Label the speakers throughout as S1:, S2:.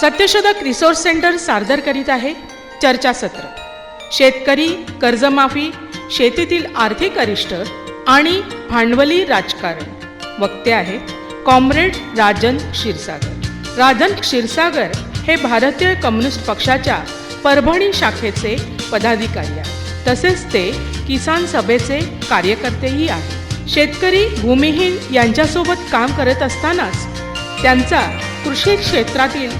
S1: सत्यशोधक resource centre सादर करीत आहे चर्चासत्र शेतकरी कर्जमाफी शेतीतील आर्थिक अरिष्ट आणि भांडवली राजकारण. वक्ते आहेत कॉम्रेड राजन क्षीरसागर. राजन क्षीरसागर हे भारतीय कम्युनिस्ट पक्षाच्या परभणी शाखेचे पदाधिकारी आहेत. तसेच ते किसान सभेचे कार्यकर्तेही आहेत. शेतकरी भूमिहीन यांच्यासोबत काम करत असतानाच त्यांचा कृषी क्षेत्रातील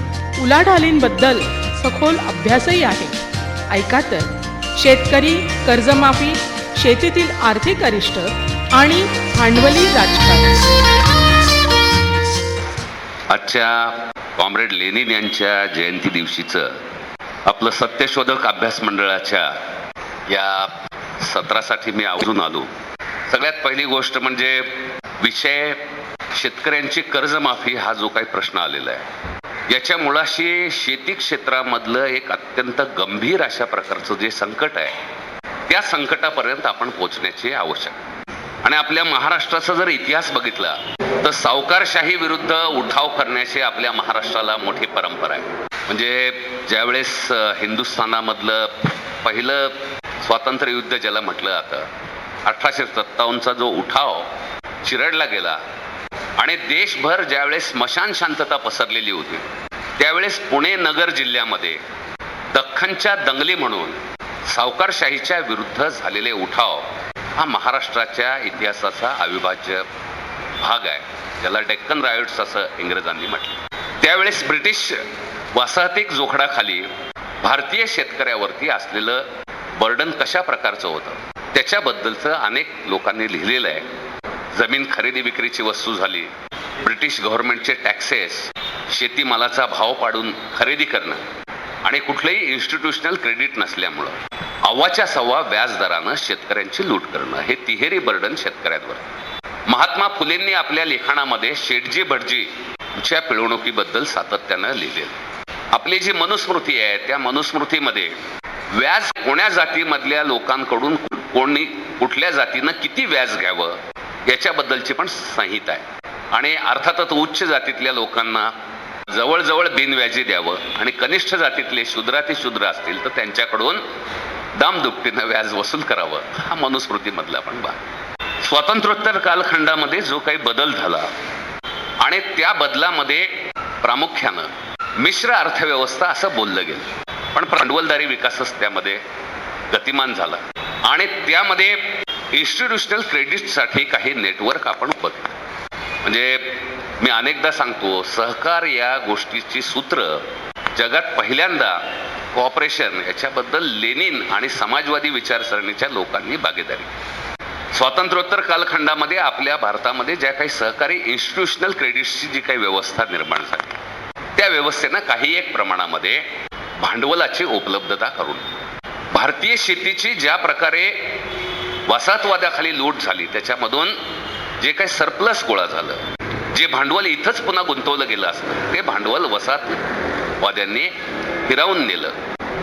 S1: उलाढालींबद्दल सखोल अभ्यासही आहे. ऐका तर शेतकरी कर्जमाफी शेतीतील आर्थिक अरिष्ट आणि भांडवली राजकारण.
S2: आजच्या कॉम्रेड लेनिन यांच्या जयंती दिवशीचं आपलं सत्यशोधक अभ्यास मंडळाच्या या सत्रासाठी मी आवडून आलो. सगळ्यात पहिली गोष्ट म्हणजे विषय शेतकऱ्यांची कर्जमाफी हा जो काही प्रश्न आलेला आहे. याच्या मुळाशी शेती क्षेत्रामधलं एक अत्यंत गंभीर अशा प्रकारचं जे संकट आहे त्या संकटापर्यंत आपण पोहोचण्याची आवश्यक. आणि आपल्या महाराष्ट्राचा जर इतिहास बघितला तर सावकारशाही विरुद्ध उठाव करण्याची आपल्या महाराष्ट्राला मोठी परंपरा आहे. म्हणजे ज्यावेळेस हिंदुस्थानामधलं पहिलं स्वातंत्र्य युद्ध ज्याला म्हटलं जातं अठराशे सत्तावन्नचा जो उठाव चिरडला गेला आणि देशभर ज्यावेळेस स्मशान शांतता पसरलेली होती त्यावेळेस पुणे नगर जिल्ह्यामध्ये दख्खनच्या दंगली म्हणून सावकारशाहीच्या विरुद्ध झालेले उठाव हा महाराष्ट्राच्या इतिहासाचा अविभाज्य भाग आहे. ज्याला डेक्कन रायट्स असं इंग्रजांनी म्हटलं. त्यावेळेस ब्रिटिश वसाहतिक जोखडाखाली भारतीय शेतकऱ्यावरती असलेलं बर्डन कशा प्रकारचं होतं त्याच्याबद्दलचं अनेक लोकांनी लिहिलेलं आहे. जमीन खरेदी विक्रीची वस्तू झाली. ब्रिटिश गव्हर्नमेंटचे टॅक्सेस शेतीमालाचा भाव पाडून खरेदी करणं आणि कुठलंही इन्स्टिट्यूशनल क्रेडिट नसल्यामुळं. अव्वाच्या सव्वा व्याजदरानं शेतकऱ्यांची लूट करणं हे तिहेरी बर्डन शेतकऱ्यांवर. महात्मा फुलेंनी आपल्या लिखाणामध्ये शेटजी भटजी च्या पिळवणुकीबद्दल सातत्यानं लिहिलेलं. आपली जी मनुस्मृती आहे त्या मनुस्मृतीमध्ये व्याज कोण्या जातीमधल्या लोकांकडून कोणी कुठल्या जातीनं किती व्याज घ्यावं याच्याबद्दलची पण संहिता आहे. आणि अर्थातच उच्च जातीतल्या लोकांना जवळजवळ बिनव्याजी द्यावं आणि कनिष्ठ जातीतले शूद्राती शूद्र असतील तर त्यांच्याकडून दामदुपटीनं व्याज वसूल करावं हा मनुस्मृतीमधला पण भाग. स्वातंत्र्योत्तर कालखंडामध्ये जो काही बदल झाला आणि त्या बदलामध्ये प्रामुख्यानं मिश्र अर्थव्यवस्था असं बोललं गेलं. पण भांडवलदारी विकासच त्यामध्ये गतिमान झाला. आणि त्यामध्ये इन्स्टिट्यूशनल क्रेडिटसाठी काही नेटवर्क आपण उभं म्हणजे मी अनेकदा सांगतो सहकार या गोष्टीची सूत्र जगात पहिल्यांदा कॉपरेशन याच्याबद्दल लेनिन आणि समाजवादी विचारसरणीच्या लोकांनी भागीदारी स्वातंत्र्योत्तर कालखंडामध्ये आपल्या भारतामध्ये ज्या काही सहकारी इन्स्टिट्यूशनल क्रेडिट्सची जी काही व्यवस्था निर्माण झाली त्या व्यवस्थेनं काही एक प्रमाणामध्ये भांडवलाची उपलब्धता करून भारतीय शेतीची ज्या प्रकारे वसाहतवादाखाली लूट झाली. त्याच्यामधून जे काही सरप्लस गोळा झालं जे भांडवल इथंच पुन्हा गुंतवलं गेलं असतं ते भांडवल वसाहतवाद्यांनी हिरावून नेलं.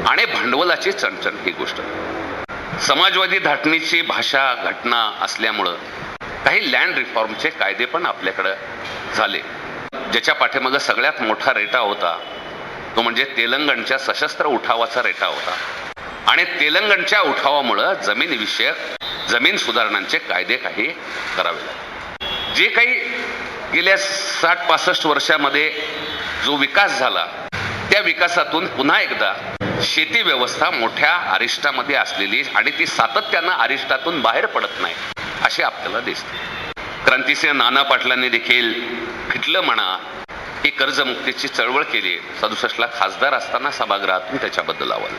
S2: आणि भांडवलाची चणचण ही गोष्ट. समाजवादी धाटणीची भाषा घटना असल्यामुळं काही लँड रिफॉर्मचे कायदे पण आपल्याकडं झाले. ज्याच्या पाठीमागं सगळ्यात मोठा रेटा होता तो म्हणजे तेलंगणच्या सशस्त्र उठावाचा रेटा होता. आणि तेलंगणच्या उठावामुळं जमीनविषयक जमीन सुधारणांचे कायदे काही करावे लागले जे काही गेल्या साठ पासष्ट वर्षामध्ये जो विकास झाला त्या विकासातून पुन्हा एकदा शेती व्यवस्था मोठ्या अरिष्टामध्ये असलेली आणि ती सातत्यानं अरिष्टातून बाहेर पडत नाही असे आपल्याला दिसते. क्रांतीसिंह नाना पाटलांनी देखील फिटलं म्हणा ही कर्जमुक्तीची चळवळ केली. सदुसष्टला खासदार असताना सभागृहातून त्याच्याबद्दल आवाज.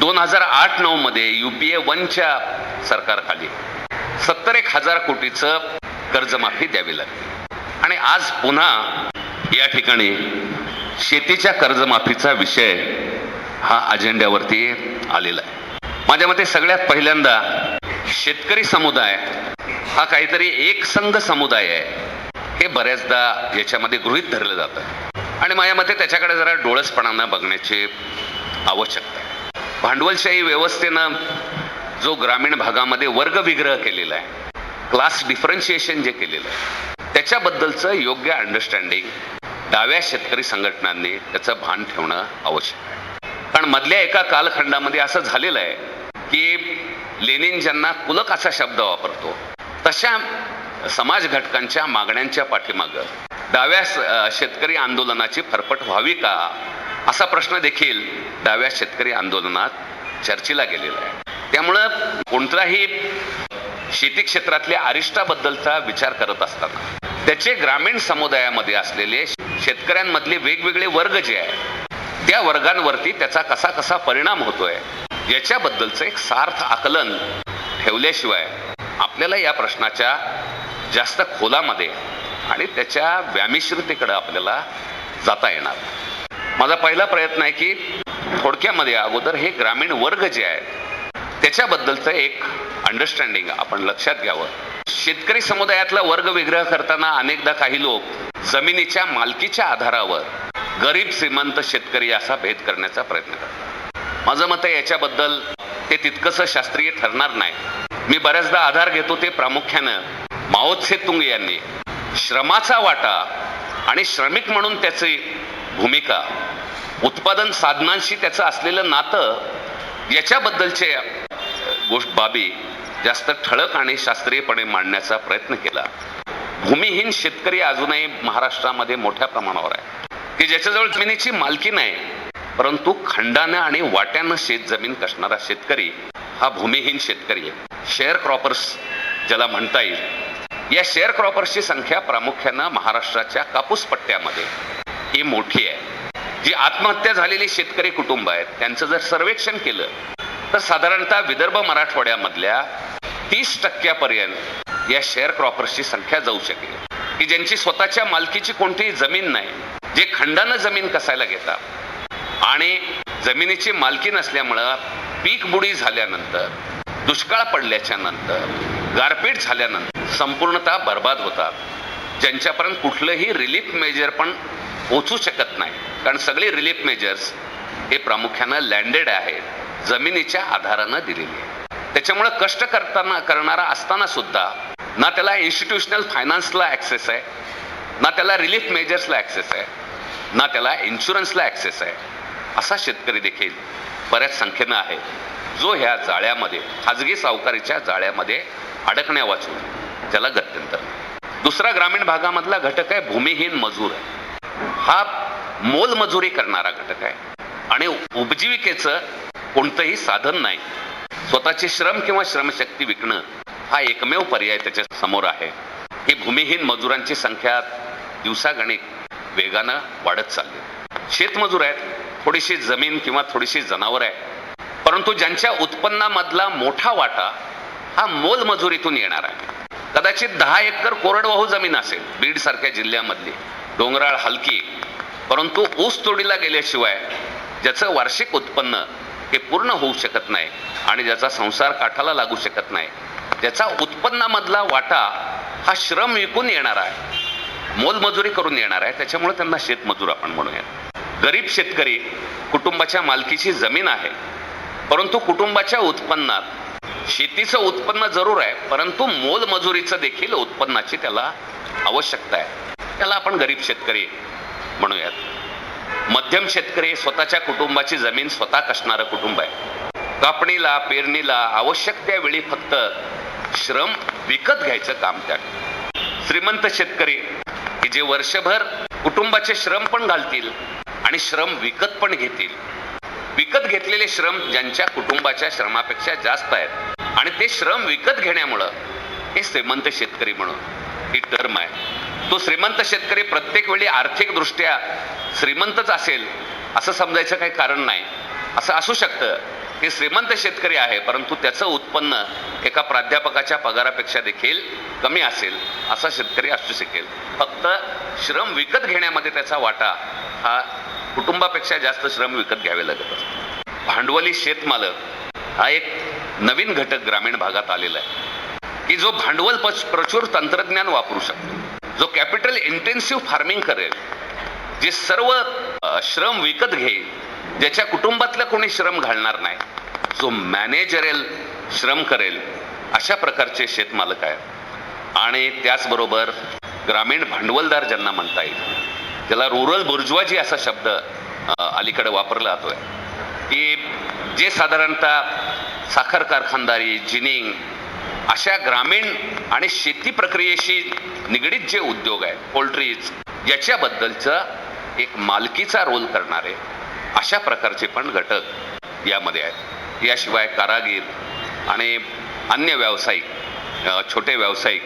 S2: दोन हजार आठ नऊ मध्ये युपीए वनच्या सरकारखाली सत्तर एक हजार कोटीचं कर्जमाफी द्यावी लागली. आणि आज पुन्हा या ठिकाणी शेतीच्या कर्जमाफीचा विषय हा अजेंड्यावरती आलेला आहे. माझ्या मते सगळ्यात पहिल्यांदा शेतकरी समुदाय हा काहीतरी एकसंघ समुदाय आहे. हे बऱ्याचदा याच्यामध्ये गृहित धरलं जातं. आणि माझ्या मते त्याच्याकडे जरा डोळसपणानं बघण्याची आवश्यकता आहे. भांडवलशाही व्यवस्थेनं जो ग्रामीण भागामध्ये वर्गविग्रह केलेला आहे क्लास डिफरन्शिएशन जे केलेलं आहे त्याच्याबद्दलचं योग्य अंडरस्टँडिंग डाव्या शेतकरी संघटनांनी त्याचं भान ठेवणं आवश्यक आहे. कारण मधल्या एका कालखंडामध्ये असं झालेलं आहे की लेनिन ज्यांना कुलक असा शब्द वापरतो तशा समाज घटकांच्या मागण्यांच्या पाठीमागं डाव्या शेतकरी आंदोलनाची फरफट व्हावी का असा प्रश्न देखील डाव्या शेतकरी आंदोलनात चर्चेला गेलेला आहे. त्यामुळं कोणताही शेती क्षेत्रातल्या अरिष्टाबद्दलचा विचार करत असताना त्याचे ग्रामीण समुदायामध्ये असलेले शेतकऱ्यांमधले वेगवेगळे वर्ग जे आहे त्या वर्गांवरती त्याचा कसा कसा परिणाम होतोय याच्याबद्दलचं एक सार्थ आकलन ठेवल्याशिवाय आपल्याला या प्रश्नाच्या जास्त खोलामध्ये आणि त्याच्या व्यामिश्रतेकडे आपल्याला जाता येणार माझा पहिला प्रयत्न आहे की थोडक्यामध्ये अगोदर हे ग्रामीण वर्ग जे आहेत त्याच्याबद्दलचं एक अंडरस्टँडिंग आपण लक्षात घ्यावं. शेतकरी समुदायातला वर्ग विग्रह करताना अनेकदा काही लोक जमिनीच्या मालकीच्या आधारावर गरीब श्रीमंत शेतकरी असा भेद करण्याचा प्रयत्न करतात. माझं मत आहे याच्याबद्दल ते तितकंसं शास्त्रीय ठरणार नाही. मी बऱ्याचदा आधार घेतो ते प्रामुख्यानं माओत्से तुंग यांनी. श्रमाचा वाटा आणि श्रमिक म्हणून त्याचे भूमिका. उत्पादन साधनांशी त्याचं असलेलं नातं याच्याबद्दलचे गोष्ट बाबी जास्त ठळक आणि शास्त्रीयपणे मांडण्याचा प्रयत्न केला. भूमिहीन शेतकरी अजूनही महाराष्ट्रामध्ये मोठ्या प्रमाणावर आहे. की ज्याच्याजवळ जमिनीची मालकी नाही परंतु खंडानं आणि वाट्यानं शेत जमीन कसणारा शेतकरी हा भूमिहीन शेतकरी आहे. शेअर क्रॉपर्स ज्याला म्हणता येईल. या शेअर क्रॉपर्सची संख्या प्रामुख्यानं महाराष्ट्राच्या कापूस पट्ट्यामध्ये. ही मोठी आहे. जी आत्महत्या झालेली शेतकरी कुटुंब आहेत त्यांचं जर सर्वेक्षण केलं तर साधारणतः विदर्भ मराठवाड्यामधल्या तीस टक्क्यापर्यंत या शेअर क्रॉपर्सची संख्या जाऊ शकेल. की ज्यांची स्वतःच्या मालकीची कोणतीही जमीन नाही जे खंडानं जमीन कसायला घेतात आणि जमिनीची मालकी नसल्यामुळं पीक बुडी झाल्यानंतर दुष्काळ पडल्याच्या नंतर गारपीट झाल्यानंतर संपूर्णतः बर्बाद होतात. ज्यांच्यापर्यंत कुठलंही रिलीफ मेजर पण पोचू शकत नाही. कारण सगळे रिलीफ मेजर्स हे प्रामुख्यानं लँडेड आहेत. जमिनीच्या आधारानं दिलेली आहे त्याच्यामुळं कष्ट करताना करणारा असताना सुद्धा ना त्याला इन्स्टिट्यूशनल फायनान्सला ॲक्सेस आहे ना त्याला रिलीफ मेजर्सला ॲक्सेस आहे ना त्याला इन्शुरन्सला ॲक्सेस आहे असा शेतकरी देखील बऱ्याच संख्येनं आहे. जो ह्या जाळ्यामध्ये खाजगी सावकारीच्या जाळ्यामध्ये अडकण्या वाचून त्याला गत्यंतर दुसरा ग्रामीण भागामधला घटक आहे भूमिहीन मजूर. आहे हा मोलमजुरी करणारा घटक आहे. आणि उपजीविकेचं कोणतंही साधन नाही. स्वतःचे श्रम किंवा श्रमशक्ती विकणं हा एकमेव पर्याय त्याच्यासमोर आहे. ही भूमिहीन मजुरांची संख्या दिवसागणिक वेगानं वाढत चालली. शेतमजूर आहेत थोडीशी जमीन किंवा थोडीशी जनावर आहेत. परंतु ज्यांच्या उत्पन्नामधला मोठा वाटा हा मोलमजुरीतून येणार आहे. कदाचित दहा एकर कोरडवाहू जमीन असेल बीड सारख्या जिल्ह्यामधली. डोंगराळ हलकी परंतु ऊस तोडीला गेल्याशिवाय ज्याचं वार्षिक उत्पन्न हे पूर्ण होऊ शकत नाही आणि ज्याचा संसार काठाला लागू शकत नाही ज्याचा उत्पन्नामधला वाटा हा श्रम विकून येणार आहे मोलमजुरी करून येणार आहे त्याच्यामुळे त्यांना शेतमजूर आपण म्हणूया. गरीब शेतकरी कुटुंबाच्या मालकीची जमीन आहे परंतु कुटुंबाच्या उत्पन्नात शेतीचं उत्पन्न जरूर आहे परंतु मोलमजुरीचं देखील उत्पन्नाची त्याला आवश्यकता आहे. त्याला आपण गरीब शेतकरी म्हणूयात. मध्यम शेतकरी स्वतःच्या कुटुंबाची जमीन स्वतः कसणारं कुटुंब आहे. कापणीला पेरणीला आवश्यक त्यावेळी फक्त श्रम विकत घ्यायचं काम त्या श्रीमंत शेतकरी की जे वर्षभर कुटुंबाचे श्रम पण घालतील आणि श्रम विकत पण घेतील. विकत घेतलेले श्रम ज्यांच्या कुटुंबाच्या श्रमापेक्षा जास्त आहेत आणि ते श्रम विकत घेण्यामुळं हे श्रीमंत शेतकरी म्हणून ही टर्म आहे. तो श्रीमंत शेतकरी प्रत्येक वेळी आर्थिकदृष्ट्या श्रीमंतच असेल असं समजायचं काही कारण नाही. असं असू शकतं की श्रीमंत शेतकरी आहे परंतु त्याचं उत्पन्न एका प्राध्यापकाच्या पगारापेक्षा देखील कमी असेल असा शेतकरी असू शकेल. फक्त श्रम विकत घेण्यामध्ये त्याचा वाटा हा कुटुंबापेक्षा जास्त श्रम विकत घ्यावे लागत असतो. भांडवली शेतमालक हा एक नवीन घटक ग्रामीण भागात आलेला आहे. की जो भांडवल पच- प्रचूर तंत्रज्ञान वापरू शकतो. जो कॅपिटल इंटेन्सिव्ह फार्मिंग करेल जे सर्व श्रम विकत घेईल ज्याच्या कुटुंबातलं कोणी श्रम घालणार नाही जो मॅनेजरेल श्रम करेल अशा प्रकारचे शेतमालक आहेत. आणि त्याचबरोबर ग्रामीण भांडवलदार ज्यांना म्हणता येईल त्याला रुरल बुर्जुवाजी असा शब्द अलीकडे वापरला जातोय की जे साधारणतः साखर कारखानदारी जिनिंग अशा ग्रामीण आणि शेती प्रक्रियेशी निगडीत जे उद्योग आहेत पोल्ट्रीज याच्याबद्दलचं एक मालकीचा रोल करणारे अशा प्रकारचे पण घटक यामध्ये आहेत. याशिवाय कारागीर आणि अन्य व्यावसायिक छोटे व्यावसायिक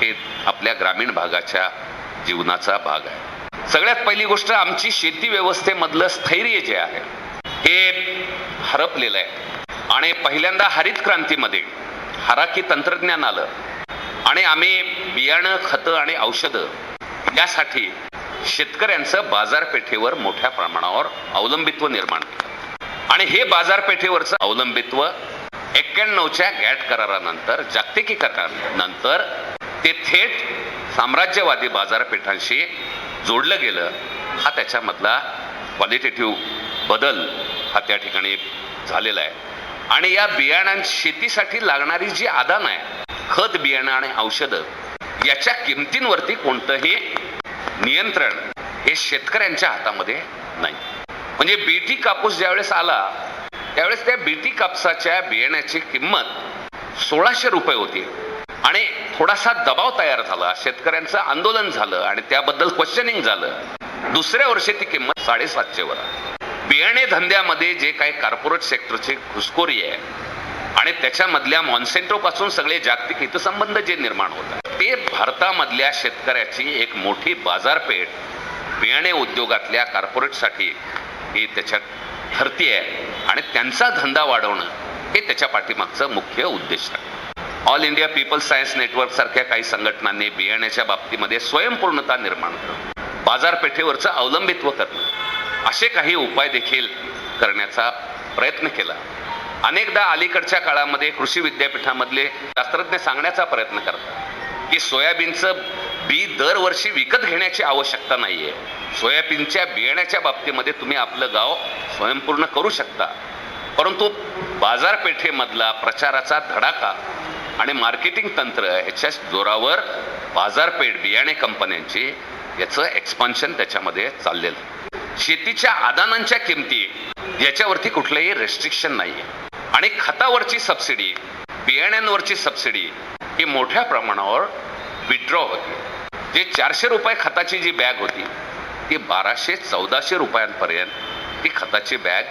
S2: हे आपल्या ग्रामीण भागाच्या जीवनाचा भाग आहे सगळ्यात पहिली गोष्ट आमची शेती व्यवस्थेमधलं स्थैर्य जे आहे हे हरपलेलं आहे. आणि पहिल्यांदा हरित क्रांतीमध्ये हराकी तंत्रज्ञान आलं. आणि आम्ही बियाणं खतं आणि औषधं यासाठी शेतकऱ्यांचं बाजारपेठेवर मोठ्या प्रमाणावर अवलंबित्व निर्माण केलं. आणि हे बाजारपेठेवरचं अवलंबित्व एक्क्याण्णवच्या गॅट करारानंतर जागतिकीकरणानंतर ते थेट साम्राज्यवादी बाजारपेठांशी जोडलं गेलं. हा त्याच्यामधला क्वालिटेटिव्ह बदल हा त्या ठिकाणी झालेला आहे. आणि या बियाणां शेतीसाठी लागणारी जी आदान आहे खत बियाणं आणि औषधं याच्या किमतींवरती कोणतंही नियंत्रण हे शेतकऱ्यांच्या हातामध्ये नाही. म्हणजे बीटी कापूस ज्यावेळेस आला त्यावेळेस त्या बीटी कापसाच्या बियाण्याची किंमत सोळाशे रुपये होती. आणि थोडासा दबाव तयार झाला शेतकऱ्यांचं आंदोलन झालं आणि त्याबद्दल क्वेश्चनिंग झालं. दुसऱ्या वर्षी ती किंमत साडेसातशे वर आली. बियाणे धंद्यामध्ये जे काही कॉर्पोरेट सेक्टरची घुसखोरी आहे आणि त्याच्यामधल्या मॉन्सेंटो पासून सगळे जागतिक हितसंबंध जे निर्माण होतात ते भारतामधल्या शेतकऱ्याची एक मोठी बाजारपेठ बियाणे उद्योगातल्या कॉर्पोरेटसाठी ही त्याच्यात ठरती आहे आणि त्यांचा धंदा वाढवणं हे त्याच्या पाठीमागचं मुख्य उद्देश आहे. All India people's science network सारख्या काही संघटनांनी बियाण्याच्या बाबतीमध्ये स्वयंपूर्णता निर्माण करणं बाजारपेठेवरचं अवलंबित्व करणं असे काही उपाय देखील करण्याचा प्रयत्न केला. अनेकदा अलीकडच्या काळामध्ये कृषी विद्यापीठामधले शास्त्रज्ञ सांगण्याचा प्रयत्न करतात की सोयाबीनचं बी दरवर्षी विकत घेण्याची आवश्यकता नाहीये. सोयाबीनच्या बियाण्याच्या बाबतीमध्ये तुम्ही आपलं गाव स्वयंपूर्ण करू शकता. परंतु बाजारपेठेमधला प्रचाराचा धडाका आणि मार्केटिंग तंत्र ह्याच्या जोरावर बाजारपेठ बियाणे कंपन्यांची याचं एक्सपान्शन त्याच्यामध्ये चाललेलं शेतीच्या आदानांच्या किमती याच्यावरती कुठलंही रेस्ट्रिक्शन नाही आणि खतावरची सबसिडी बियाण्यांवरची सबसिडी ही मोठ्या प्रमाणावर विड्रॉ होती. जे चारशे रुपये खताची जी बॅग होती ती बाराशे चौदाशे रुपयांपर्यंत ती खताची बॅग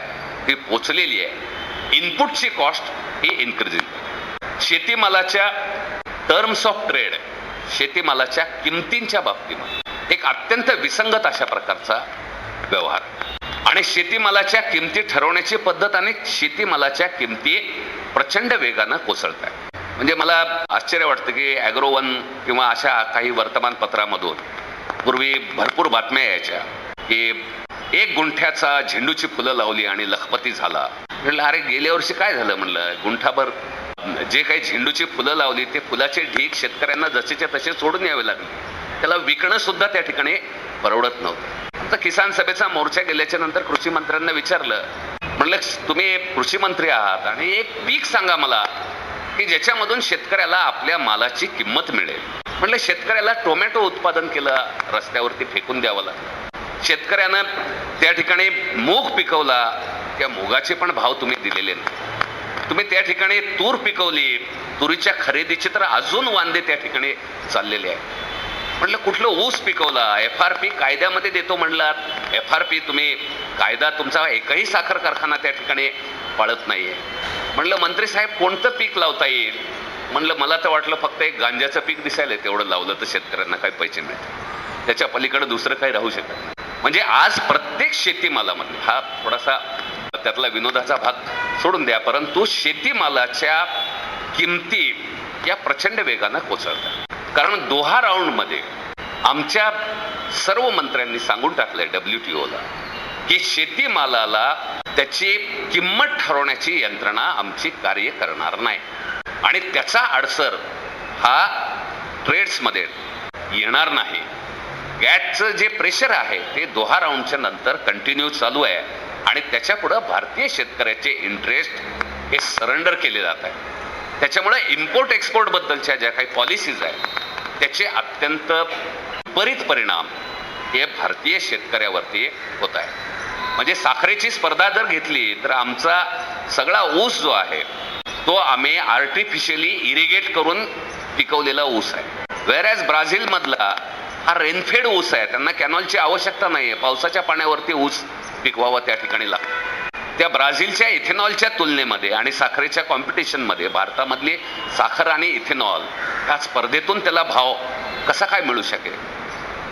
S2: ही पोचलेली आहे. इनपुटची कॉस्ट ही इन्क्रीजिंग शेतीमालाच्या टर्म्स ऑफ ट्रेड शेतीमालाच्या किमतींच्या बाबतीमध्ये एक अत्यंत विसंगत अशा प्रकारचा व्यवहार. आणि शेतीमालाच्या किमती ठरवण्याची पद्धत आणि शेतीमालाच्या किमती प्रचंड वेगानं कोसळत आहे म्हणजे मला आश्चर्य वाटतं की ॲग्रोवन किंवा अशा काही वर्तमानपत्रामधून पूर्वी भरपूर बातम्या यायच्या की एक गुंठ्याचा झेंडूची फुलं लावली आणि लखपती झाला. म्हटलं अरे गेल्या वर्षी काय झालं? म्हणलं गुंठाभर जे काही झेंडूची फुलं लावली ते फुलाचे ढीक शेतकऱ्यांना जसेच्या तसे सोडून यावे लागले. त्याला विकणं सुद्धा त्या ठिकाणी परवडत नव्हतं. तर किसान सभेचा मोर्चा गेल्याच्यानंतर कृषी मंत्र्यांना विचारलं म्हणलं तुम्ही कृषी मंत्री आहात आणि एक पीक सांगा मला की ज्याच्यामधून शेतकऱ्याला आपल्या मालाची किंमत मिळेल. म्हणलं शेतकऱ्याला टोमॅटो उत्पादन केलं रस्त्यावरती फेकून द्यावं लागलं. शेतकऱ्यानं त्या ठिकाणी मूग पिकवला त्या मुगाचे पण भाव तुम्ही दिलेले नाही. तुम्ही त्या ठिकाणी तूर पिकवली तुरीच्या खरेदीचे तर अजून वांदे त्या ठिकाणी चाललेले आहे म्हटलं कुठलं ऊस पिकवला? एफ आर पी कायद्यामध्ये देतो म्हणलात. एफ आर पी तुम्ही कायदा तुमचा एकही साखर कारखाना त्या ठिकाणी पाळत नाहीये. म्हणलं मंत्री साहेब कोणतं पीक लावता येईल? म्हणलं मला तर वाटलं फक्त एक गांजाचं पीक दिसायला तेवढं लावलं तर शेतकऱ्यांना काही पैसे मिळते त्याच्या पलीकडे दुसरं काही राहू शकत नाही. म्हणजे आज प्रत्येक शेतीमालामध्ये हा थोडासा त्यातला विनोदाचा भाग सोडून द्या परंतु शेतीमालाच्या किमती या प्रचंड वेगानं कोसळतात. कारण दोहा राऊंडमध्ये आमच्या सर्व मंत्र्यांनी सांगून टाकलंय डब्ल्यू टी ओला की शेतीमालाला त्याची किंमत ठरवण्याची यंत्रणा आमची कार्य करणार नाही. आणि त्याचा अडसर हा ट्रेड्समध्ये येणार नाही. गॅटचं जे प्रेशर आहे ते दोहा राऊंडच्या नंतर कंटिन्यू चालू आहे. आणि त्याच्या पुढं भारतीय शेतकऱ्याचे इंटरेस्ट हे सरेंडर केले जात आहे. त्याच्यामुळे इम्पोर्ट एक्सपोर्ट बद्दलच्या ज्या काही पॉलिसीज आहेत त्याचे अत्यंत विपरीत परिणाम हे भारतीय शेतकऱ्यावरती होत आहे म्हणजे साखरेची स्पर्धा जर घेतली तर आमचा सगळा ऊस जो आहे तो आम्ही आर्टिफिशियली इरिगेट करून पिकवलेला ऊस आहे. वेर ॲज ब्राझीलमधला हा रेनफेड ऊस आहे त्यांना कॅनॉलची आवश्यकता नाही आहे पावसाच्या पाण्यावरती ऊस पिकवावा त्या ठिकाणी लागतो. त्या ब्राझीलच्या इथेनॉलच्या तुलनेमध्ये आणि साखरेच्या कॉम्पिटिशनमध्ये भारतामधली साखर आणि इथेनॉल ह्या स्पर्धेतून त्याला भाव कसा काय मिळू शकेल?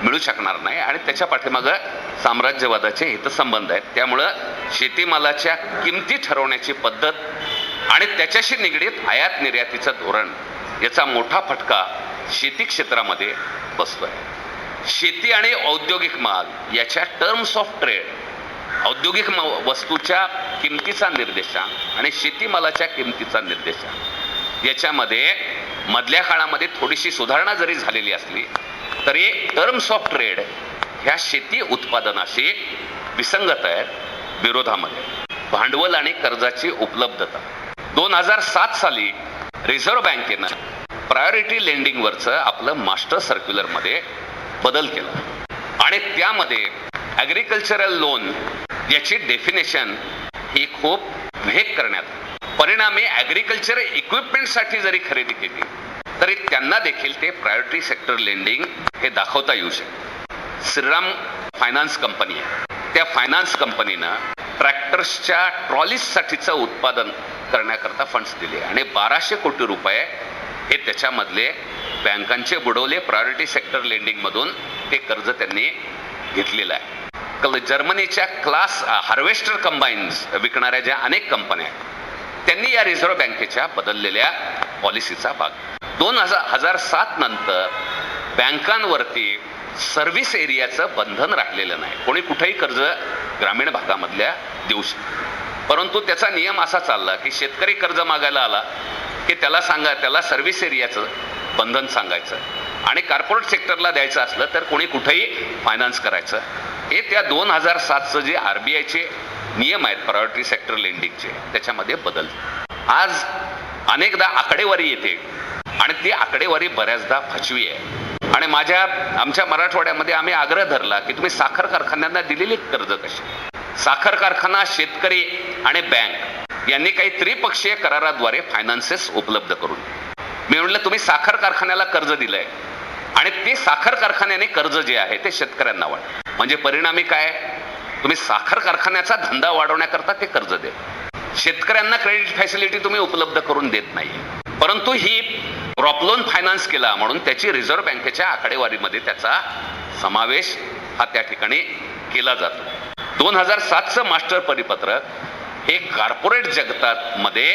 S2: मिळू शकणार नाही आणि त्याच्या पाठीमागं साम्राज्यवादाचे हितसंबंध आहेत. त्यामुळं शेतीमालाच्या किमती ठरवण्याची पद्धत आणि त्याच्याशी निगडीत आयात निर्यातीचं धोरण याचा मोठा फटका शेती क्षेत्रामध्ये बसतोय. शेती आणि औद्योगिक माल याच्या टर्म्स ऑफ ट्रेड औद्योगिक म- वस्तूच्या किमतीचा निर्देशांक आणि शेतीमालाच्या किमतीचा निर्देशांक. याच्यामध्ये मधल्या काळामध्ये थोडीशी सुधारणा जरी झालेली असली तरी टर्म्स ऑफ ट्रेड ह्या शेती उत्पादनाशी विसंगत आहेत विरोधामध्ये. भांडवल आणि कर्जाची उपलब्धता. दोन हजार सात साली रिझर्व्ह बँकेनं प्रायोरिटी लेंडिंगवरचं आपलं मास्टर सर्क्युलरमध्ये बदल केला. आणि त्यामध्ये ॲग्रिकल्चरल लोन याची डेफिनेशन ही खूप वेग करण्यात परिणामी ॲग्रिकल्चर इक्विपमेंटसाठी जरी खरेदी केली तरी त्यांना देखील ते प्रायोरिटी सेक्टर लेंडिंग हे दाखवता येऊ शकते. श्रीराम फायनान्स कंपनी आहे. त्या फायनान्स कंपनीनं ट्रॅक्टर्सच्या ट्रॉलीजसाठीचं उत्पादन करण्याकरता फंड्स दिले आणि बाराशे कोटी रुपये हे त्याच्यामधले बँकांचे बुडवले प्रायोरिटी सेक्टर लेंडिंगमधून ते कर्ज त्यांनी घेतलेलं आहे. कल जर्मनीच्या क्लास हार्वेस्टर कंबाईन्स विकणाऱ्या ज्या अनेक कंपन्या आहेत त्यांनी या रिझर्व्ह बँकेच्या बदललेल्या पॉलिसीचा भाग. दोन हजार हजार सात नंतर बँकांवरती सर्व्हिस एरियाचं बंधन राहिलेलं नाही. कोणी कुठेही कर्ज ग्रामीण भागामधल्या देऊ शकतो परंतु त्याचा नियम असा चालला की शेतकरी कर्ज मागायला आला की त्याला सांगा त्याला सर्व्हिस एरियाचं बंधन सांगायचं. आणि कॉर्पोरेट सेक्टरला द्यायचं असलं तर कोणी कुठेही फायनान्स करायचं. हे त्या दोन हजार सातचं जे आर बी आयचे नियम आहेत प्रायोरिटी सेक्टर लेंडिंगचे त्याच्यामध्ये बदल. आज अनेकदा आकडेवारी येते आणि ती आकडेवारी बऱ्याचदा फसवी आहे. आणि माझ्या आमच्या मराठवाड्यामध्ये आम्ही आग्रह धरला की तुम्ही साखर कारखान्यांना दिलेली कर्ज कशी? साखर कारखाना शेतकरी आणि बँक यांनी काही त्रिपक्षीय कराराद्वारे फायनान्सेस उपलब्ध करून मी म्हटलं तुम्ही साखर कारखान्याला कर्ज दिलंय. आणि ते साखर कारखान्याने कर्ज जे आहे ते शेतकऱ्यांना वाढ. म्हणजे परिणामी काय? तुम्ही साखर कारखान्याचा धंदा वाढवण्याकरता ते कर्ज दे शेतकऱ्यांना क्रेडिट फॅसिलिटी तुम्ही उपलब्ध करून देत नाही. परंतु ही क्रॉप लोन फायनान्स केला म्हणून त्याची रिझर्व्ह बँकेच्या आकडेवारीमध्ये त्याचा समावेश हा त्या ठिकाणी केला जातो. दोन हजार सातचं मास्टर परिपत्रक हे कॉर्पोरेट जगतात मध्ये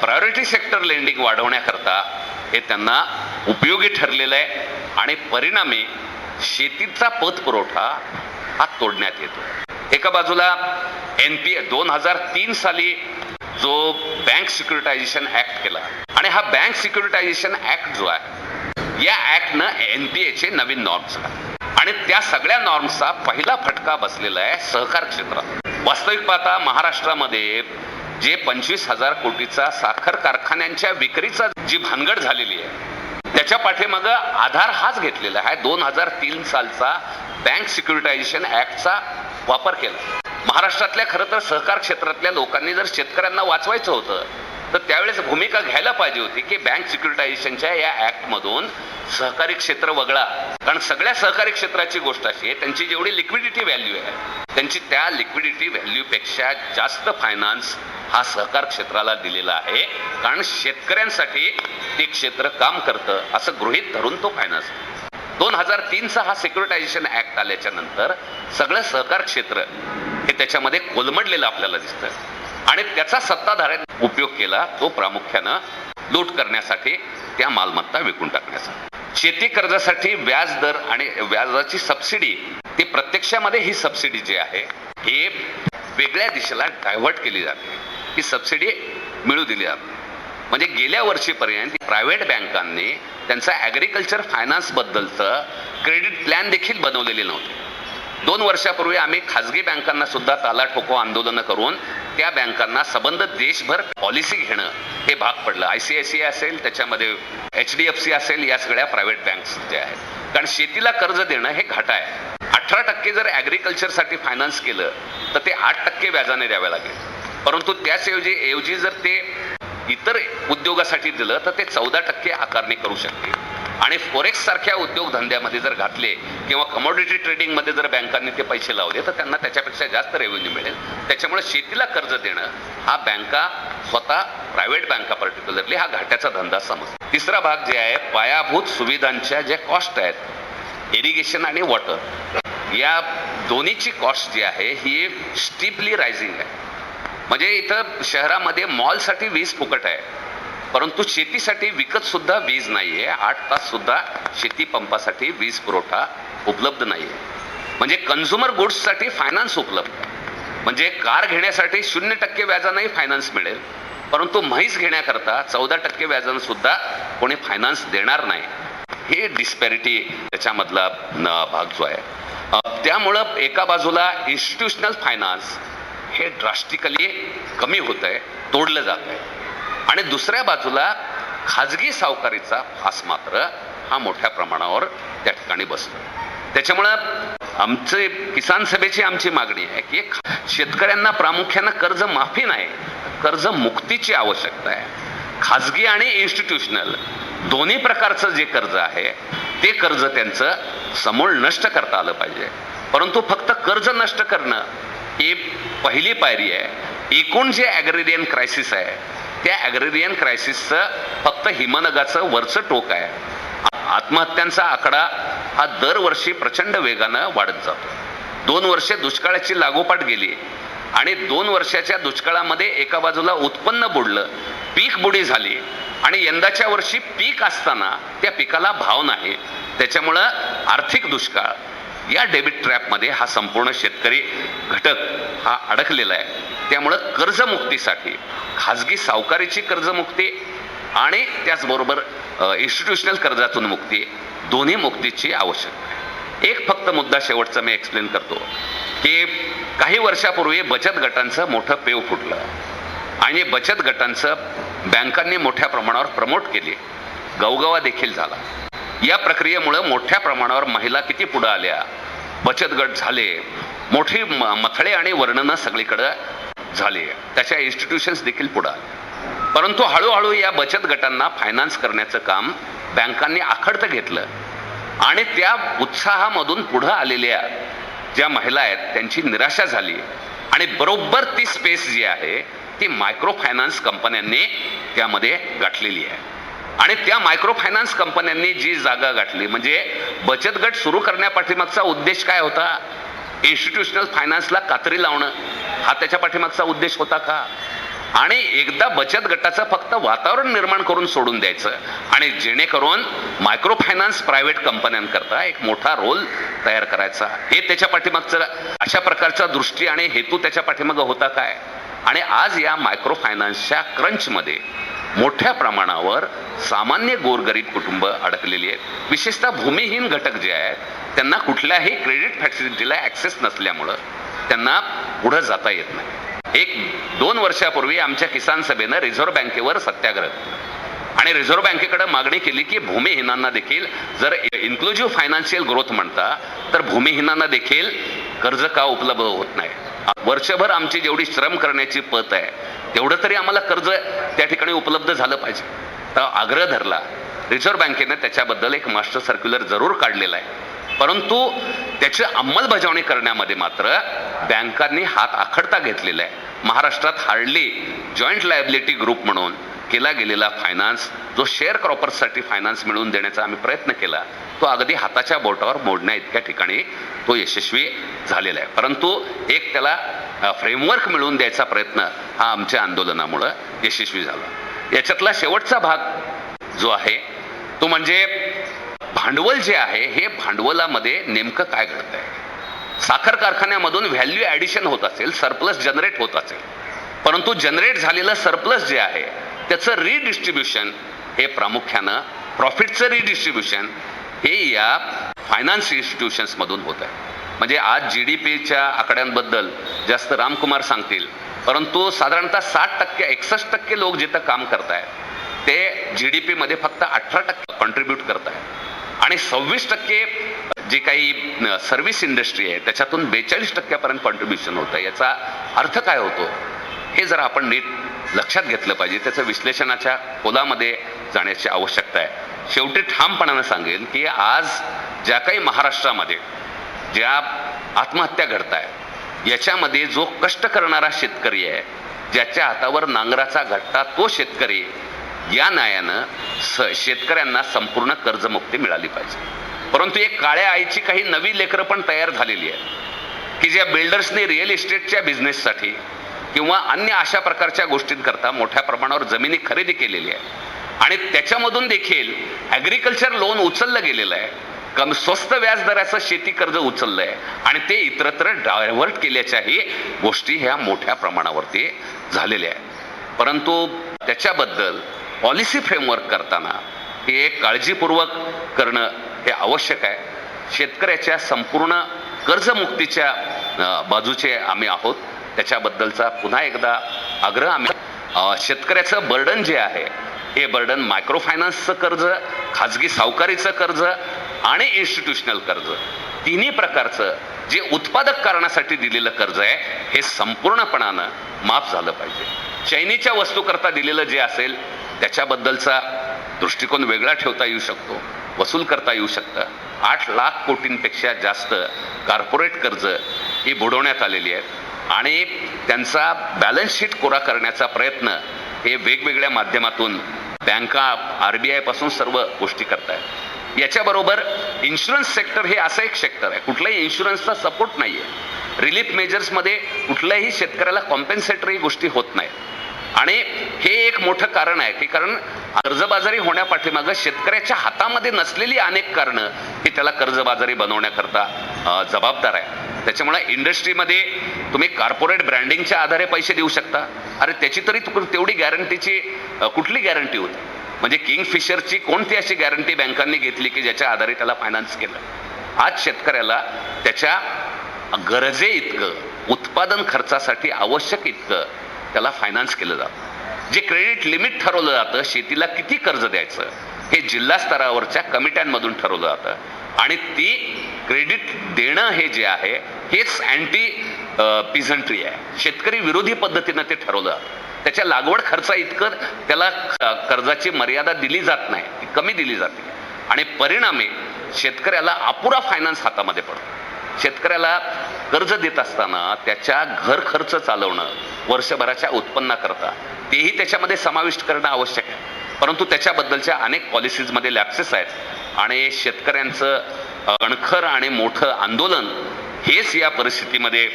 S2: प्रायोरिटी सेक्टर लेंडिंग वाढवण्याकरता हे त्यांना उपयोगी ठरलेलं आहे. आणि परिणामी शेतीचा पत पुरवठा हा तोडण्यात येतो. एका बाजूला एन पी दोन हजार तीन साली जो बँक सिक्युरिटायझेशन ऍक्ट केला आणि हा बँक सिक्युरिटायझेशन ऍक्ट जो आहे या ऍक्टनं एन पी एचे नवीन नॉर्म्स आणि त्या सगळ्या नॉर्म्सचा पहिला फटका बसलेला आहे सहकार क्षेत्रात वास्तविक पाहता महाराष्ट्रामध्ये जे पंचवीस हजार कोटीचा साखर कारखान्यांच्या विक्रीचा जी भानगड झालेली आहे त्याच्या पाठीमागं आधार हाच घेतलेला आहे. दोन हजार तीन सालचा बँक सिक्युरिटायझेशन ऍक्टचा वापर केला. महाराष्ट्रातल्या खरं तर सहकार क्षेत्रातल्या लोकांनी जर शेतकऱ्यांना वाचवायचं होतं तर त्यावेळेस भूमिका घ्यायला पाहिजे होती की बँक सिक्युरिटायझेशनच्या या ऍक्टमधून सहकारी क्षेत्र वगळा. कारण सगळ्या सहकारी क्षेत्राची गोष्ट अशी आहे त्यांची जेवढी लिक्विडिटी व्हॅल्यू आहे त्यांची त्या लिक्विडिटी व्हॅल्यूपेक्षा जास्त फायनान्स हा सहकार क्षेत्राला दिलेला आहे. कारण शेतकऱ्यांसाठी ते क्षेत्र काम करतं असं गृहीत धरून तो फायनान्स दोन हजार तीनचा हा सिक्युरिटायझेशन ऍक्ट आल्याच्यानंतर सगळं सहकार क्षेत्र हे त्याच्यामध्ये कोलमडलेलं आपल्याला दिसतं आणि त्याचा सत्ताधाऱ्यांनी उपयोग केला तो प्रामुख्यानं लूट करण्यासाठी त्या मालमत्ता विकून टाकण्याचा शेती कर्जासाठी व्याज दर आणि व्याजाची सबसिडी ती प्रत्यक्षामध्ये ही सबसिडी जी आहे हे वेगळ्या दिशेला डायव्हर्ट केली जाते. ही सबसिडी मिळू दिली जाते म्हणजे गेल्या वर्षीपर्यंत प्रायव्हेट बँकांनी त्यांचा ॲग्रिकल्चर फायनान्सबद्दलचं क्रेडिट प्लॅन देखील बनवलेले नव्हते. दोन वर्षापूर्वी आम्ही खाजगी बँकांना सुद्धा ताला ठोको आंदोलनं करून त्या बँकांना संबंध देशभर पॉलिसी घेणं हे भाग पडलं. आय सी आय सी असेल त्याच्यामध्ये एच डी एफ सी असेल या सगळ्या प्रायव्हेट बँक्स ज्या आहेत. कारण शेतीला कर्ज देणं हे घाटा आहे. अठरा टक्के जर ॲग्रिकल्चरसाठी फायनान्स केलं तर ते आठ टक्के व्याजाने द्यावे लागेल. परंतु त्याचऐवजी ऐवजी जर ते इतर उद्योगासाठी दिलं तर ते चौदा टक्के आकारणी करू शकते. आणि फोरेक्स सारख्या उद्योगधंद्यामध्ये जर घातले किंवा कमोडिटी ट्रेडिंगमध्ये जर बँकांनी ते पैसे लावले तर त्यांना त्याच्यापेक्षा जास्त रेव्हेन्यू मिळेल. त्याच्यामुळे शेतीला कर्ज देणं हा बँका स्वतः प्रायव्हेट बँका पर्टिक्युलरली हा घाट्याचा धंदा समजतो. तिसरा भाग जे आहे पायाभूत सुविधांच्या ज्या कॉस्ट आहेत इरिगेशन आणि वॉटर या दोन्हीची कॉस्ट जी आहे ही स्टीपली रायझिंग आहे. म्हणजे इथं शहरामध्ये मॉलसाठी वीज फुकट आहे. परंतु शेतीसाठी विकत सुद्धा वीज आहे आठ तास सुद्धा शेती पंपासाठी वीज पुरवठा उपलब्ध नाही आहे म्हणजे कन्झ्युमर गुड्ससाठी फायनान्स उपलब्ध आहे. म्हणजे कार घेण्यासाठी शून्य टक्के व्याजानंही फायनान्स मिळेल. परंतु म्हैस घेण्याकरता चौदा टक्के व्याजानं सुद्धा कोणी फायनान्स देणार नाही. हे डिस्पॅरिटी त्याच्यामधला भाग जो आहे. त्यामुळं एका बाजूला इन्स्टिट्यूशनल फायनान्स हे ड्रास्टिकली कमी होत आहे तोडलं जात आहे आणि दुसऱ्या बाजूला खाजगी सावकारीचा फास मात्र हा मोठ्या प्रमाणावर त्या ठिकाणी बसतो. त्याच्यामुळं आमचे किसान सभेची आमची मागणी आहे की शेतकऱ्यांना प्रामुख्यानं कर्ज माफी नाही कर्ज मुक्तीची आवश्यकता आहे. खाजगी आणि इन्स्टिट्यूशनल दोन्ही प्रकारचं जे कर्ज आहे ते कर्ज त्यांचं समूळ नष्ट करता आलं पाहिजे. परंतु फक्त कर्ज नष्ट करणं ही पहिली पायरी आहे. एकूण जे ॲग्रेरियन क्रायसिस आहे त्या ॲग्रेरियन क्रायसिसचं फक्त हिमनगाचं वरचं टोक आहे. आत्महत्यांचा आकडा हा दरवर्षी प्रचंड वेगानं वाढत जातो. दोन वर्षे दुष्काळाची लागोपाठ गेली आणि दोन वर्षाच्या दुष्काळामध्ये एका बाजूला उत्पन्न बुडलं पीक बुडी झाली आणि यंदाच्या वर्षी पीक असताना त्या पिकाला भाव नाही. त्याच्यामुळं आर्थिक दुष्काळ या डेबिट ट्रॅपमध्ये हा संपूर्ण शेतकरी घटक हा अडकलेला आहे. त्यामुळं कर्जमुक्तीसाठी खाजगी सावकारीची कर्जमुक्ती आणि त्याचबरोबर इन्स्टिट्यूशनल कर्जातून मुक्ती दोन्ही मुक्तीची आवश्यकता आहे. एक फक्त मुद्दा शेवटचा मी एक्सप्लेन करतो की काही वर्षापूर्वी बचत गटांचं मोठं पेव फुटलं आणि बचत गटांचं बँकांनी मोठ्या प्रमाणावर प्रमोट केली. गवगवा देखील झाला. या प्रक्रियेमुळं मोठ्या प्रमाणावर महिला किती पुढं आल्या? बचत गट झाले. मोठी म- मथळे आणि वर्णनं सगळीकडं झाली. त्याच्या इन्स्टिट्यूशन्स देखील पुढं आले. परंतु हळूहळू या बचत गटांना फायनान्स करण्याचं काम बँकांनी आखडतं घेतलं. आणि त्या उत्साहामधून पुढं आलेल्या ज्या महिला आहेत त्यांची निराशा झाली. आणि बरोबर ती स्पेस जी आहे ती मायक्रो फायनान्स कंपन्यांनी त्यामध्ये गाठलेली आहे. आणि त्या मायक्रो फायनान्स कंपन्यांनी जी जागा गाठली. म्हणजे बचत गट सुरू करण्यापाठीमागचा उद्देश काय होता? इन्स्टिट्यूशनल फायनान्सला कात्री लावणं. हा त्याच्या पाठीमागचा उद्देश होता का? आणि एकदा बचत गटाचं फक्त वातावरण निर्माण करून सोडून द्यायचं. आणि जेणेकरून मायक्रो फायनान्स प्रायव्हेट कंपन्यांकरता एक मोठा रोल तयार करायचा. हे त्याच्या पाठीमागचं अशा प्रकारचा दृष्टी आणि हेतू त्याच्या पाठीमागं होता काय? आणि आज या मायक्रो फायनान्सच्या क्रंचमध्ये मोठ्या प्रमाणावर सामान्य गोरगरीब कुटुंब अडकलेली आहेत. विशेषतः भूमिहीन घटक जे आहेत त्यांना कुठल्याही क्रेडिट फॅसिलिटीला ॲक्सेस नसल्यामुळं त्यांना पुढं जाता येत नाही. एक दोन वर्षापूर्वी आमच्या किसान सभेनं रिझर्व्ह बँकेवर सत्याग्रह आणि रिझर्व्ह बँकेकडे मागणी केली की भूमिहीनांना देखील जर इन्क्लुझिव्ह फायनान्शियल ग्रोथ म्हणता तर भूमिहीनांना देखील कर्ज का उपलब्ध होत नाही? वर्षभर आमची जेवढी श्रम करण्याची पत आहे तेवढं तरी आम्हाला कर्ज त्या ठिकाणी उपलब्ध झालं पाहिजे. तर आग्रह धरला. रिझर्व्ह बँकेने त्याच्याबद्दल एक मास्टर सर्क्युलर जरूर काढलेला आहे. परंतु त्याची अंमलबजावणी करण्यामध्ये मात्र बँकांनी हात आखडता घेतलेला आहे. महाराष्ट्रात हार्डली जॉईंट लायबिलिटी ग्रुप म्हणून केला गेलेला फायनान्स जो शेअर क्रॉपर्ससाठी फायनान्स मिळवून देण्याचा आम्ही प्रयत्न केला तो अगदी हाताच्या बोटावर मोडण्या इतक्या ठिकाणी तो यशस्वी झालेला आहे. परंतु एक त्याला फ्रेमवर्क मिळवून द्यायचा प्रयत्न हा आमच्या आंदोलनामुळं यशस्वी झाला. याच्यातला शेवटचा भाग जो आहे तो म्हणजे भांडवल जे आहे हे भांडवलामध्ये नेमकं काय घडत आहे साखर कारखान्यामधून व्हॅल्यू ॲडिशन होत असेल सरप्लस जनरेट होत असेल. परंतु जनरेट झालेलं सरप्लस जे आहे त्याचं रिडिस्ट्रीब्युशन हे प्रामुख्यानं प्रॉफिटचं रिडिस्ट्रीब्युशन हे या फायनान्स इन्स्टिट्यूशन्समधून होत आहे म्हणजे आज जी डी पीच्या आकड्यांबद्दल जास्त रामकुमार सांगतील परंतु साधारणतः साठ टक्के एकसष्ट टक्के लोक जिथं काम करतायत ते जी डी पीमध्ये फक्त अठरा टक्के कॉन्ट्रीब्यूट करत आहेत आणि सव्वीस टक्के जे काही सर्व्हिस इंडस्ट्री आहे त्याच्यातून बेचाळीस टक्क्यापर्यंत कॉन्ट्रीब्युशन होतं याचा अर्थ काय होतो? हे जर आपण नीट लक्षात घेतलं पाहिजे. त्याचं विश्लेषणाच्या खोलामध्ये जाण्याची आवश्यकता आहे. शेवटी ठामपणानं सांगेल की आज ज्या काही महाराष्ट्रामध्ये ज्या आत्महत्या घडत आहेत याच्यामध्ये जो कष्ट करणारा शेतकरी आहे ज्याच्या हातावर नांगराचा घट्टा तो शेतकरी या न्यायानं स शेतकऱ्यांना संपूर्ण कर्जमुक्ती मिळाली पाहिजे. परंतु एक काळ्या आईची काही नवी लेकरं पण तयार झालेली आहे की ज्या बिल्डर्सने रिअल इस्टेटच्या बिझनेससाठी किंवा अन्य अशा प्रकारच्या गोष्टींकरता मोठ्या प्रमाणावर जमिनी खरेदी केलेली आहे. आणि त्याच्यामधून देखील ॲग्रिकल्चर लोन उचललं गेलेलं आहे. कमी स्वस्त व्याज दराचं शेती कर्ज उचललं आहे. आणि ते इतरत्र डायव्हर्ट केल्याच्याही गोष्टी ह्या मोठ्या प्रमाणावरती झालेल्या आहेत. परंतु त्याच्याबद्दल पॉलिसी फ्रेमवर्क करताना हे काळजीपूर्वक करणं हे आवश्यक आहे. शेतकऱ्याच्या संपूर्ण कर्जमुक्तीच्या बाजूचे आम्ही आहोत. त्याच्याबद्दलचा पुन्हा एकदा आग्रह आम्ही शेतकऱ्याचं बर्डन जे आहे हे बर्डन मायक्रो फायनान्सचं कर्ज खाजगी सावकारीचं कर्ज आणि इन्स्टिट्यूशनल कर्ज. तिन्ही प्रकारचं जे उत्पादक कारणासाठी दिलेलं कर्ज आहे हे संपूर्णपणानं माफ झालं पाहिजे. चैनीच्या वस्तूकरता दिलेलं जे असेल त्याच्याबद्दलचा दृष्टिकोन वेगळा ठेवता येऊ शकतो वसूल करता येऊ शकतं. आठ लाख कोटींपेक्षा जास्त कॉर्पोरेट कर्ज ही बुडवण्यात आलेली आहेत. आणि त्यांचा बॅलन्स शीट कोरा करण्याचा प्रयत्न हे वेगवेगळ्या माध्यमातून बँका आर बी आयपासून सर्व गोष्टी करतायत. याच्याबरोबर इन्शुरन्स सेक्टर हे असं एक सेक्टर आहे. कुठल्याही इन्शुरन्सचा सपोर्ट नाही आहे रिलीफ मेजर्समध्ये कुठल्याही शेतकऱ्याला कॉम्पेन्सेटरी गोष्टी होत नाहीत. आणि हे एक मोठं कारण आहे की कारण कर्जबाजारी होण्यापाठीमागं शेतकऱ्याच्या हातामध्ये नसलेली अनेक कारणं ही त्याला कर्जबाजारी बनवण्याकरता जबाबदार आहे त्याच्यामुळे इंडस्ट्रीमध्ये तुम्ही कॉर्पोरेट ब्रँडिंगच्या आधारे पैसे देऊ शकता. अरे त्याची तरी तेवढी गॅरंटीची कुठली गॅरंटी होती? म्हणजे किंगफिशरची कोणती अशी गॅरंटी बँकांनी घेतली की ज्याच्या आधारे त्याला फायनान्स केलं? आज शेतकऱ्याला त्याच्या गरजे इतकं उत्पादन खर्चासाठी आवश्यक इतकं त्याला फायनान्स केलं जातं. जे क्रेडिट लिमिट ठरवलं जातं शेतीला किती कर्ज द्यायचं हे जिल्हा स्तरावरच्या कमिट्यांमधून ठरवलं जातं. आणि ती क्रेडिट देणं हे जे आहे हेच अँटी पिझंट्री आहे. शेतकरी विरोधी पद्धतीनं ते ठरवलं. त्याच्या लागवड खर्चा इतकं त्याला कर्जाची मर्यादा दिली जात नाही ती कमी दिली जाते. आणि परिणामी शेतकऱ्याला अपुरा फायनान्स हातामध्ये पडतो. शेतकऱ्याला कर्ज देत असताना त्याच्या घर खर्च चालवणं वर्षभराच्या उत्पन्नाकरता तेही त्याच्यामध्ये समाविष्ट करणं आवश्यक आहे. परंतु त्याच्याबद्दलच्या अनेक पॉलिसीजमध्ये लॅप्सेस आहेत. आणि शेतकऱ्यांचं अणखर आणि मोठं आंदोलन हेच या परिस्थितीमध्ये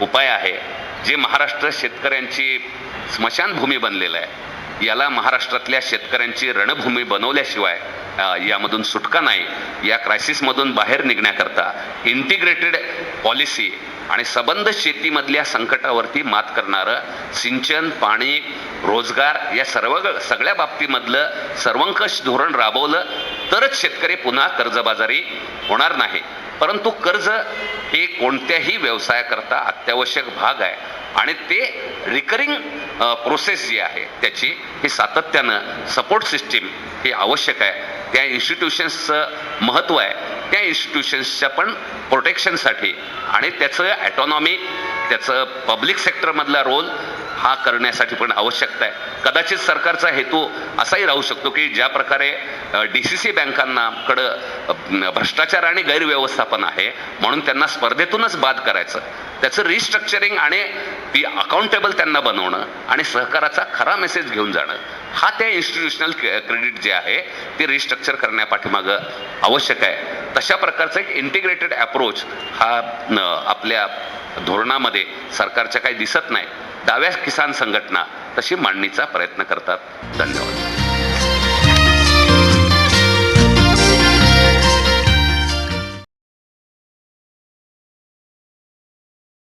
S2: उपाय आहे जे महाराष्ट्र शेतकऱ्यांची स्मशानभूमी बनलेलं आहे. याला महाराष्ट्रातल्या शेतकऱ्यांची रणभूमी बनवल्याशिवाय यामधून सुटका नाही. या क्रायसिसमधून बाहेर निघण्याकरता इंटिग्रेटेड पॉलिसी आणि सबंध शेतीमधल्या संकटावरती मात करणारं सिंचन पाणी रोजगार या सर्व सगळ्या बाबतीमधलं सर्वंकष धोरण राबवलं. तरच शेतकरी पुन्हा कर्जबाजारी होणार नाही. परंतु कर्ज हे कोणत्याही व्यवसायाकरता अत्यावश्यक भाग आहे आणि ते रिकरिंग प्रोसेस जी आहे त्याची ही सातत्यानं सपोर्ट सिस्टीम ही आवश्यक आहे. त्या इन्स्टिट्यूशन्सचं महत्त्व आहे. त्या इन्स्टिट्यूशन्सच्या पण प्रोटेक्शनसाठी आणि त्याचं ॲटॉनॉमी त्याचं पब्लिक सेक्टरमधला रोल हा करण्यासाठी पण आवश्यकता आहे. कदाचित सरकारचा हेतू असाही राहू शकतो की ज्या प्रकारे डी सी सी बँकांनाकडं भ्रष्टाचार आणि गैरव्यवस्थापन आहे म्हणून त्यांना स्पर्धेतूनच बाद करायचं. त्याचं रिस्ट्रक्चरिंग आणि ती अकाउंटेबल त्यांना बनवणं आणि सहकाराचा खरा मेसेज घेऊन जाणं हा त्या इन्स्टिट्यूशनल क्रेडिट जे आहे ते रिस्ट्रक्चर करण्यापाठीमागं आवश्यक आहे. तशा प्रकारचा एक इंटिग्रेटेड अप्रोच हा आपल्या धोरणामध्ये सरकारच्या काही दिसत नाही. डाव्या किसान संघटना तशी मांडणीचा प्रयत्न करतात. धन्यवाद.